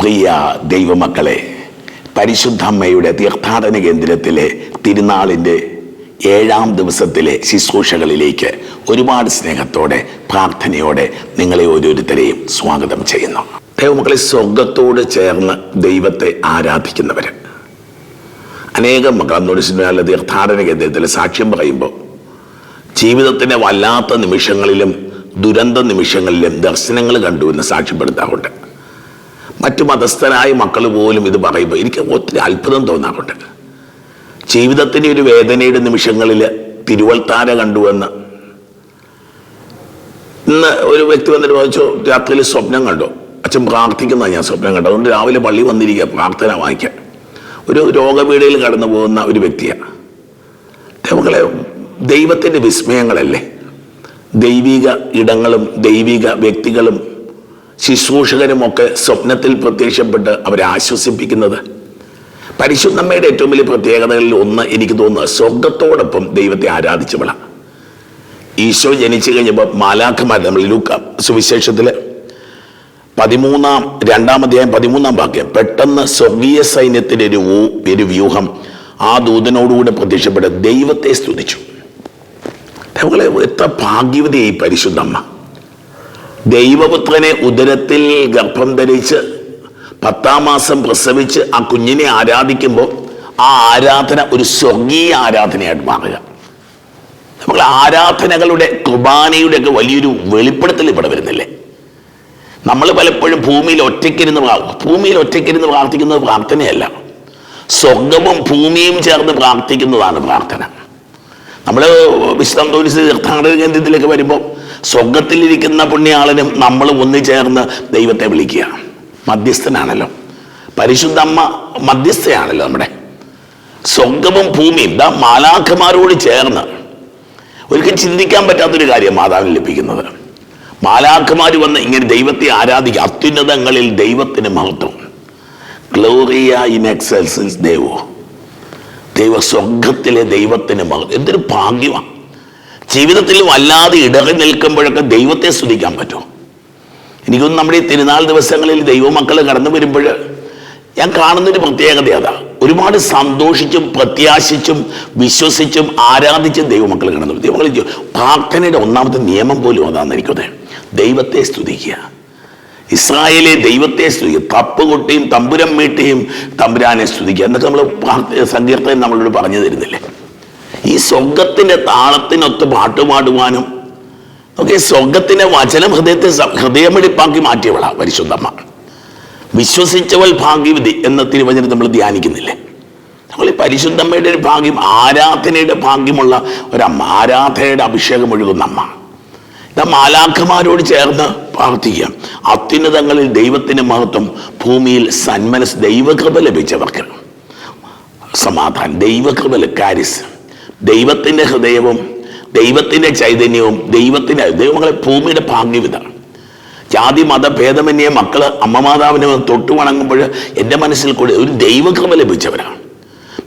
പ്രിയ ദൈവമക്കളെ പരിശുദ്ധമ്മയുടെ തീർത്ഥാടന കേന്ദ്രത്തിലെ തിരുനാളിന്റെ ഏഴാം ദിവസത്തിലെ ശുശ്രൂഷകളിലേക്ക് ഒരുപാട് സ്നേഹത്തോടെ പ്രാർത്ഥനയോടെ നിങ്ങളെ ഓരോരുത്തരെയും സ്വാഗതം ചെയ്യുന്നു. ദൈവമക്കളെ സ്വർഗത്തോട് ചേർന്ന് ദൈവത്തെ ആരാധിക്കുന്നവർ അനേകം മക്കളന്നോട് തീർത്ഥാടന കേന്ദ്രത്തിൽ സാക്ഷ്യം പറയുമ്പോൾ ജീവിതത്തിന്റെ വല്ലാത്ത നിമിഷങ്ങളിലും ദുരന്ത നിമിഷങ്ങളിലും ദർശനങ്ങൾ കണ്ടു എന്ന് സാക്ഷ്യപ്പെടുത്താറുണ്ട്. മറ്റു മതസ്ഥരായ മക്കൾ പോലും ഇത് പറയുമ്പോൾ എനിക്ക് ഒത്തിരി അത്ഭുതം തോന്നാറുണ്ട്. ജീവിതത്തിന്റെ ഒരു വേദനയുടെ നിമിഷങ്ങളിൽ തിരുവൽത്താര കണ്ടുവെന്ന് ഇന്ന് ഒരു വ്യക്തി വന്നിട്ട് ചോദിച്ചു രാത്രിയിൽ സ്വപ്നം കണ്ടു? അച്ഛൻ പ്രാർത്ഥിക്കുന്ന ഞാൻ സ്വപ്നം കണ്ടു. അതുകൊണ്ട് രാവിലെ പള്ളി വന്നിരിക്കുക പ്രാർത്ഥന വായിക്കാൻ ഒരു രോഗപീഠയിൽ കടന്നു പോകുന്ന ഒരു വ്യക്തിയാണ്. മക്കളെ ദൈവത്തിന്റെ വിസ്മയങ്ങളല്ലേ? ദൈവിക ഇടങ്ങളും ദൈവിക വ്യക്തികളും ശുശ്രൂഷകരുമൊക്കെ സ്വപ്നത്തിൽ പ്രത്യക്ഷപ്പെട്ട് അവരെ ആശ്വസിപ്പിക്കുന്നത്. പരിശുദ്ധമ്മയുടെ ഏറ്റവും വലിയ പ്രത്യേകതകളിൽ ഒന്ന് എനിക്ക് തോന്നുന്നത് സ്വർഗത്തോടൊപ്പം ദൈവത്തെ ആരാധിച്ചവളാണ് ഈശോ ജനിച്ചു കഴിഞ്ഞപ്പോൾ മാലാഖമാർ നമ്മൾ ലൂക്ക സുവിശേഷത്തിൽ പതിമൂന്നാം രണ്ടാം അധ്യായം പതിമൂന്നാം വാക്യം പെട്ടെന്ന് സ്വർഗീയ സൈന്യത്തിന്റെ ഒരു ഒരു വ്യൂഹം ആ ദൂതനോടുകൂടെ പ്രത്യക്ഷപ്പെട്ട് ദൈവത്തെ സ്തുതിച്ചു. നമ്മളെ എത്ര ഭാഗ്യവതിയായി പരിശുദ്ധമ്മ ദൈവപുത്രനെ ഉദരത്തിൽ ഗർഭം ധരിച്ച് പത്താം മാസം പ്രസവിച്ച് ആ കുഞ്ഞിനെ ആരാധിക്കുമ്പോൾ ആ ആരാധന ഒരു സ്വർഗീയ ആരാധനയായിട്ട് മാറുക. നമ്മൾ ആരാധനകളുടെ കുർബാനയുടെ ഒക്കെ വലിയൊരു വെളിപ്പെടുത്തൽ ഇവിടെ വരുന്നില്ലേ? നമ്മൾ പലപ്പോഴും ഭൂമിയിൽ ഒറ്റയ്ക്കിരുന്ന് ഭൂമിയിൽ ഒറ്റയ്ക്കിരുന്ന് പ്രാർത്ഥിക്കുന്നത് പ്രാർത്ഥനയല്ല. സ്വർഗവും ഭൂമിയും ചേർന്ന് പ്രാർത്ഥിക്കുന്നതാണ് പ്രാർത്ഥന. നമ്മൾ വിശുദ്ധം തോന്നിച്ച് തീർത്ഥാടന കേന്ദ്രത്തിലേക്ക് വരുമ്പോൾ സ്വർഗത്തിലിരിക്കുന്ന പുണ്യാളനും നമ്മൾ ഒന്നു ചേർന്ന് ദൈവത്തെ വിളിക്കുക മധ്യസ്ഥനാണല്ലോ. പരിശുദ്ധ അമ്മ മധ്യസ്ഥയാണല്ലോ നമ്മുടെ. സ്വർഗവും ഭൂമിയും ദാ മാലാഖമാരോട് ചേർന്ന്. ഒരിക്കലും ചിന്തിക്കാൻ പറ്റാത്തൊരു കാര്യം മാതാവിന് ലഭിക്കുന്നത്. മാലാഖമാർ വന്ന് ഇങ്ങനെ ദൈവത്തെ ആരാധിക്കുക. അത്യുന്നതങ്ങളിൽ ദൈവത്തിന് മഹത്വം. ഗ്ലോറിയ ഇൻ എക്സൽസിൻസ് ദേവോ ദൈവ സ്വർഗത്തിലെ ദൈവത്തിന് മഹത്വം. എന്തൊരു ഭാഗ്യമാണ് ജീവിതത്തിൽ വല്ലാതെ ഇടറി നിൽക്കുമ്പോഴൊക്കെ ദൈവത്തെ സ്തുതിക്കാൻ പറ്റുമോ എനിക്കൊന്നും നമ്മുടെ ഈ തിരുനാൾ ദിവസങ്ങളിൽ ദൈവമക്കൾ കടന്നു വരുമ്പോൾ ഞാൻ കാണുന്നൊരു പ്രത്യേകത അതാ. ഒരുപാട് സന്തോഷിച്ചും പ്രത്യാശിച്ചും വിശ്വസിച്ചും ആരാധിച്ചും ദൈവമക്കൾ കടന്നു. ദൈവമക്കൾ പ്രാർത്ഥനയുടെ ഒന്നാമത്തെ നിയമം പോലും അതാണെന്ന് എനിക്കത് ദൈവത്തെ സ്തുതിക്കുക. ഇസ്രായേലെ ദൈവത്തെ സ്തുതിക്കുക തപ്പുകൊട്ടിയും തമ്പുരം മീട്ടിയും തമ്പുരാനെ സ്തുതിക്കുക. എന്നൊക്കെ നമ്മൾ സങ്കീർത്തനം നമ്മളോട് പറഞ്ഞു തരുന്നില്ലേ? ഈ സ്വർഗത്തിന്റെ താളത്തിനൊത്ത് പാട്ടുപാടുവാനും ഒക്കെ സ്വർഗത്തിന്റെ വചനം ഹൃദയത്തെ ഹൃദയമെടുപ്പാക്കി മാറ്റിയവളാണ് മാറ്റിയവളാ പരിശുദ്ധമ്മ. വിശ്വസിച്ചവൾ ഭാഗ്യവിധി എന്ന തിരുവചനം നമ്മൾ ധ്യാനിക്കുന്നില്ലേ? നമ്മൾ ഈ പരിശുദ്ധമ്മയുടെ ഒരു ഭാഗ്യം ആരാധനയുടെ ഭാഗ്യമുള്ള ഒരമ്മ ആരാധനയുടെ അഭിഷേകം ഒഴുകുന്ന അമ്മ. മാലാഖമാരോട് ചേർന്ന് പ്രാർത്ഥിക്കുക അത്യുന്നതങ്ങളിൽ ദൈവത്തിന്റെ മഹത്വം ഭൂമിയിൽ സന്മനസ് ദൈവകൃപ ലഭിച്ചവർക്ക്. സമാധാനം ദൈവകൃപ കാരിസ്. ദൈവത്തിന്റെ ഹൃദയവും ദൈവത്തിന്റെ ചൈതന്യവും ദൈവത്തിന്റെ ദൈവങ്ങളെ ഭൂമിയുടെ ഭാഗ്യം ഇതാണ് ജാതി മത ഭേദമന്യേ മക്കൾ അമ്മമാതാവിനെ തൊട്ടു വണങ്ങുമ്പോൾ എന്റെ മനസ്സിൽ കൂടി ഒരു ദൈവകൃപ ലഭിച്ചവരാണ്.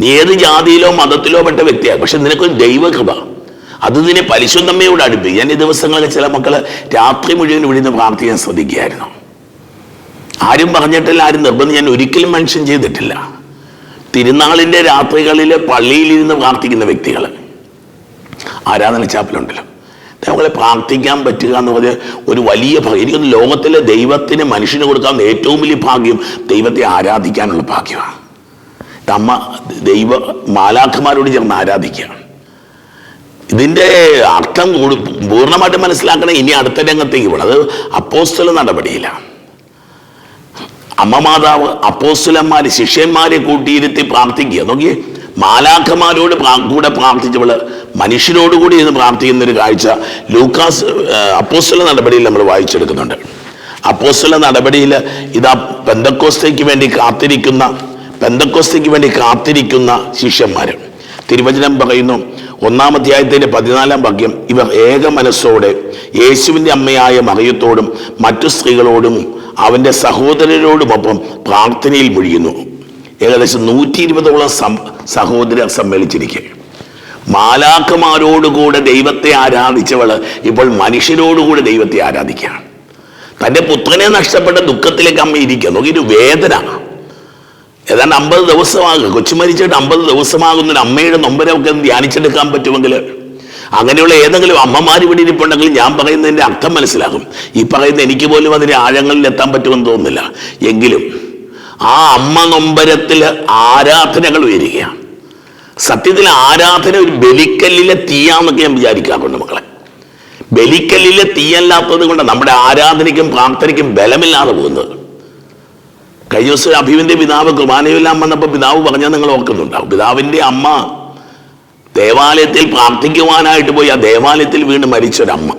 നീ ഏത് ജാതിയിലോ മതത്തിലോ പെട്ട വ്യക്തിയാണ് പക്ഷെ നിനക്കൊരു ദൈവകൃപ. അത് നിന്നെ പരിശുദ്ധമ്മയോട് അടുപ്പിക്കും. ഞാൻ ഈ ദിവസങ്ങളിൽ ചില മക്കൾ രാത്രി മുഴുവൻ ഇവിടെ നിന്ന് പ്രാർത്ഥിക്കാൻ ശ്രദ്ധിക്കുകയായിരുന്നു. ആരും പറഞ്ഞിട്ടില്ല ആരും നിർബന്ധം. ഞാൻ ഒരിക്കലും മെൻഷൻ ചെയ്തിട്ടില്ല. തിരുനാളിന്റെ രാത്രികളിൽ പള്ളിയിലിരുന്ന് പ്രാർത്ഥിക്കുന്ന വ്യക്തികൾ ആരാധന ചാപ്പിലുണ്ടല്ലോ. നമ്മളെ പ്രാർത്ഥിക്കാൻ പറ്റുക എന്ന് പറഞ്ഞാൽ ഒരു വലിയ ഭാഗ്യം. എനിക്കൊന്ന് ലോകത്തിലെ ദൈവത്തിന് മനുഷ്യന് കൊടുക്കാവുന്ന ഏറ്റവും വലിയ ഭാഗ്യം ദൈവത്തെ ആരാധിക്കാനുള്ള ഭാഗ്യമാണ്. അമ്മ ദൈവ മാലാഖമാരോട് ചേർന്ന് ആരാധിക്കുകയാണ് ഇതിന്റെ അർത്ഥം കൂടു പൂർണമായിട്ട് മനസ്സിലാക്കണം ഇനി അടുത്ത രംഗത്തേക്ക് പോകണം അത് അപ്പോസ്തല നടപടിയിലാണ്. അമ്മ മാതാവ് അപ്പോസ്റ്റലന്മാർ ശിഷ്യന്മാരെ കൂട്ടിയിരുത്തി പ്രാർത്ഥിക്കുക. നോക്കിയേ മാലാഖമാരോട് കൂടെ പ്രാർത്ഥിച്ചവൾ മനുഷ്യരോട് കൂടി ഇന്ന് പ്രാർത്ഥിക്കുന്ന ഒരു കാഴ്ച ലൂക്കാസ് അപ്പോസ്തല നടപടിയിൽ നമ്മൾ വായിച്ചെടുക്കുന്നുണ്ട്. അപ്പോസ്തല നടപടിയിൽ ഇതാ പെന്തക്കോസ്തയ്ക്ക് വേണ്ടി കാത്തിരിക്കുന്ന പെന്തക്കോസ്തയ്ക്ക് വേണ്ടി കാത്തിരിക്കുന്ന ശിഷ്യന്മാർ തിരുവചനം പറയുന്നു ഒന്നാം അധ്യായത്തിന്റെ പതിനാലാം ഭാഗ്യം ഇവർ ഏക മനസ്സോടെ യേശുവിന്റെ അമ്മയായ മറിയത്തോടും മറ്റു സ്ത്രീകളോടും അവന്റെ സഹോദരരോടുമൊപ്പം പ്രാർത്ഥനയിൽ മുഴിയുന്നു. ഏകദേശം നൂറ്റി ഇരുപതോളം സഹോദരർ സമ്മേളിച്ചിരിക്കുക മാലാക്കമാരോടുകൂടെ ദൈവത്തെ ആരാധിച്ചവൾ ഇപ്പോൾ മനുഷ്യരോടുകൂടെ ദൈവത്തെ ആരാധിക്കുകയാണ്. തന്റെ പുത്രനെ നഷ്ടപ്പെട്ട ദുഃഖത്തിലേക്ക് അമ്മ ഇരിക്കുക നോക്കിയൊരു വേദന. ഏതാണ്ട് അമ്പത് ദിവസമാകും. കൊച്ചു മരിച്ചിട്ട് അമ്പത് ദിവസമാകുന്ന അമ്മയുടെ നൊമ്പരമൊക്കെ ധ്യാനിച്ചെടുക്കാൻ പറ്റുമെങ്കിൽ അങ്ങനെയുള്ള ഏതെങ്കിലും അമ്മമാർ ഇവിടെ ഇരിപ്പുണ്ടെങ്കിൽ ഞാൻ പറയുന്നതിന്റെ അർത്ഥം മനസ്സിലാകും. ഈ പറയുന്ന എനിക്ക് പോലും അതിന്റെ ആഴങ്ങളിൽ എത്താൻ പറ്റുമെന്ന് തോന്നുന്നില്ല. എങ്കിലും ആ അമ്മ നൊമ്പരത്തിൽ ആരാധനകൾ ഉയരുകയാണ്. സത്യത്തിൽ ആരാധന ഒരു ബലിക്കല്ലിലെ തീയാന്നൊക്കെ ഞാൻ വിചാരിക്കാറുണ്ട് മക്കളെ. ബലിക്കല്ലിലെ തീയല്ലാത്തത് കൊണ്ട് നമ്മുടെ ആരാധനയ്ക്കും പ്രാർത്ഥനയ്ക്കും ബലമില്ലാതെ പോകുന്നത്. കഴിഞ്ഞ ദിവസം അഭിവിന്റെ പിതാവ് കുർബാനയെല്ലാം വന്നപ്പോൾ പിതാവ് പറഞ്ഞാൽ നിങ്ങൾ ഓർക്കുന്നുണ്ടാവും. പിതാവിന്റെ അമ്മ ദേവാലയത്തിൽ പ്രാർത്ഥിക്കുവാനായിട്ട് പോയി ആ ദേവാലയത്തിൽ വീണ് മരിച്ചൊരമ്മ.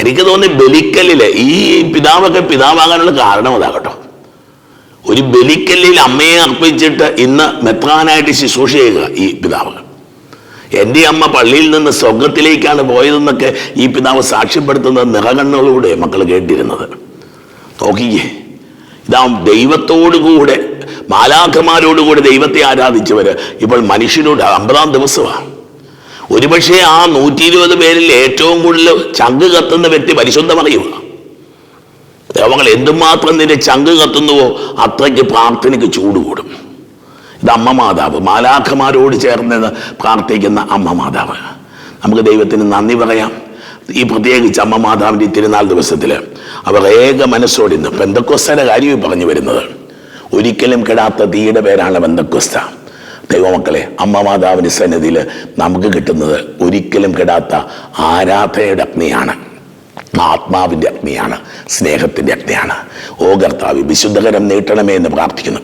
എനിക്ക് തോന്നി ബലിക്കല്ലിൽ ഈ പിതാവൊക്കെ പിതാവാകാനുള്ള കാരണം അതാകട്ടോ. ഒരു ബലിക്കല്ലിൽ അമ്മയെ അർപ്പിച്ചിട്ട് ഇന്ന് മെത്രാനായിട്ട് ശുശ്രൂഷ ചെയ്യുക ഈ പിതാവ്. എന്റെ അമ്മ പള്ളിയിൽ നിന്ന് സ്വർഗത്തിലേക്കാണ് പോയതെന്നൊക്കെ ഈ പിതാവ് സാക്ഷ്യപ്പെടുത്തുന്ന നിറകണ്ണുകളിലൂടെ മക്കൾ കേട്ടിരുന്നത്. നോക്കിക്കേ. ഇതാ ദൈവത്തോടുകൂടെ മാലാഖമാരോടുകൂടെ ദൈവത്തെ ആരാധിച്ചവർ ഇപ്പോൾ മനുഷ്യരോട് അമ്പതാം ദിവസമാണ്. ഒരുപക്ഷെ ആ നൂറ്റി ഇരുപത് പേരിൽ ഏറ്റവും കൂടുതൽ ചങ്ക് കത്തുന്ന വ്യക്തി പരിശുദ്ധമറിയുക ദേവങ്ങൾ എന്തുമാത്രം നിന്റെ ചങ്ക് കത്തുന്നുവോ അത്രയ്ക്ക് പ്രാർത്ഥനയ്ക്ക് ചൂട് കൂടും ഇത് അമ്മ മാതാവ് മാലാഖമാരോട് ചേർന്ന് പ്രാർത്ഥിക്കുന്ന അമ്മ മാതാവ്. നമുക്ക് ദൈവത്തിന് നന്ദി പറയാം. ഈ പ്രത്യേകിച്ച് അമ്മ മാതാവിന്റെ തിരുനാൾ ദിവസത്തിൽ അവർ ഏക മനസ്സോടെ ഇന്ന് പെന്തക്കൊസ്തയുടെ കാര്യമായി പറഞ്ഞു വരുന്നത്. ഒരിക്കലും കിടാത്ത തീയുടെ പേരാണ് ബന്ധക്കൊസ്ത ദൈവമക്കളെ അമ്മ മാതാവിന്റെ സന്നിധിയിൽ നമുക്ക് കിട്ടുന്നത് ഒരിക്കലും കിടാത്ത ആരാധനയുടെ അഗ്നിയാണ്. ആത്മാവിന്റെ അഗ്നിയാണ് സ്നേഹത്തിന്റെ അഗ്നിയാണ്. ഓ കർത്താവ് വിശുദ്ധകരം നീട്ടണമേ എന്ന് പ്രാർത്ഥിക്കുന്നു.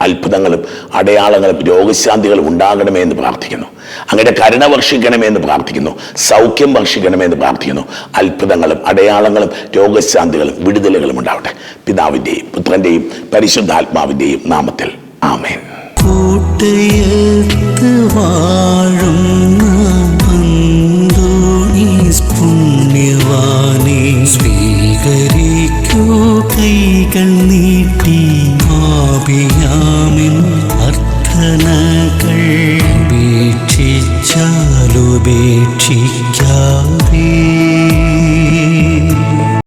അത്ഭുതങ്ങളും അടയാളങ്ങളും രോഗശാന്തികളും ഉണ്ടാകണമേ എന്ന് പ്രാർത്ഥിക്കുന്നു. അങ്ങയുടെ കരുണ വർഷിക്കണമേ എന്ന് പ്രാർത്ഥിക്കുന്നു. സൗഖ്യം വർഷിക്കണമേ എന്ന് പ്രാർത്ഥിക്കുന്നു. അത്ഭുതങ്ങളും അടയാളങ്ങളും രോഗശാന്തികളും വിടുതലുകളും ഉണ്ടാവട്ടെ. പിതാവിന്റെയും പുത്രന്റെയും പരിശുദ്ധാത്മാവിന്റെയും നാമത്തിൽ. ആമേൻ. കൂട്ടയത്ത് അന്തോണീസ് പുണ്യവാനെ കൈകൾ നീട്ടി അർത്ഥനകൾ ഉപേക്ഷിച്ചാലുപേക്ഷിക്കാതെ